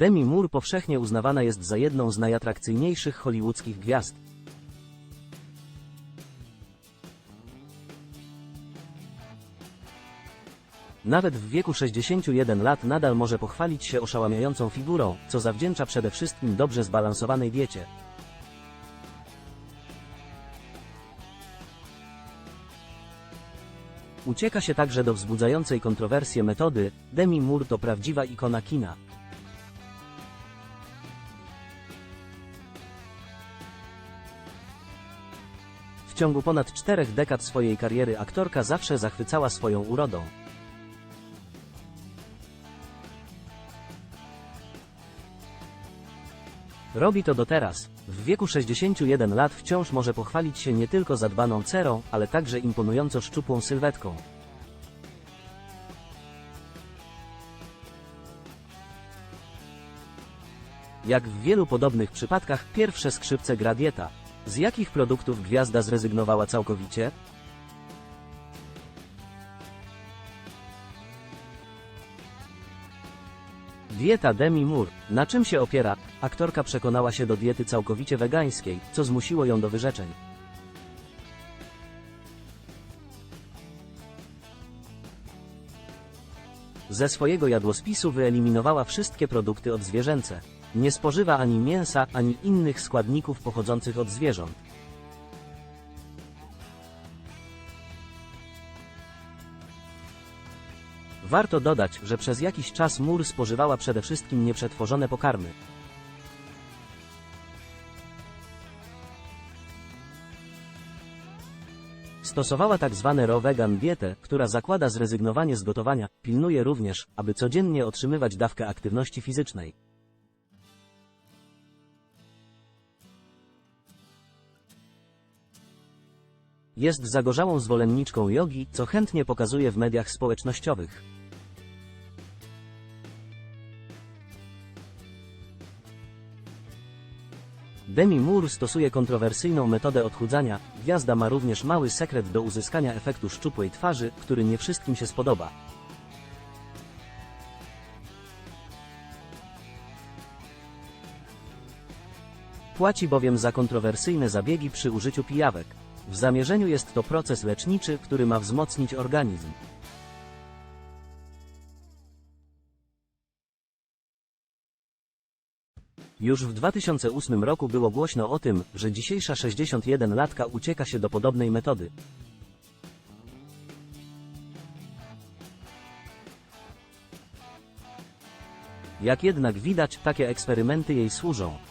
Demi Moore powszechnie uznawana jest za jedną z najatrakcyjniejszych hollywoodzkich gwiazd. Nawet w wieku 61 lat nadal może pochwalić się oszałamiającą figurą, co zawdzięcza przede wszystkim dobrze zbalansowanej diecie. Ucieka się także do wzbudzającej kontrowersje metody, Demi Moore to prawdziwa ikona kina. Ciągu ponad czterech dekad swojej kariery aktorka zawsze zachwycała swoją urodą. Robi to do teraz. W wieku 61 lat wciąż może pochwalić się nie tylko zadbaną cerą, ale także imponująco szczupłą sylwetką. Jak w wielu podobnych przypadkach, pierwsze skrzypce gra dieta. Z jakich produktów gwiazda zrezygnowała całkowicie? Dieta Demi Moore. Na czym się opiera? Aktorka przekonała się do diety całkowicie wegańskiej, co zmusiło ją do wyrzeczeń. Ze swojego jadłospisu wyeliminowała wszystkie produkty odzwierzęce. Nie spożywa ani mięsa, ani innych składników pochodzących od zwierząt. Warto dodać, że przez jakiś czas Moore spożywała przede wszystkim nieprzetworzone pokarmy. Stosowała tak zwane raw vegan dietę, która zakłada zrezygnowanie z gotowania, pilnuje również, aby codziennie otrzymywać dawkę aktywności fizycznej. Jest zagorzałą zwolenniczką jogi, co chętnie pokazuje w mediach społecznościowych. Demi Moore stosuje kontrowersyjną metodę odchudzania. Gwiazda ma również mały sekret do uzyskania efektu szczupłej twarzy, który nie wszystkim się spodoba. Płaci bowiem za kontrowersyjne zabiegi przy użyciu pijawek. W zamierzeniu jest to proces leczniczy, który ma wzmocnić organizm. Już w 2008 roku było głośno o tym, że dzisiejsza 61-latka ucieka się do podobnej metody. Jak jednak widać, takie eksperymenty jej służą.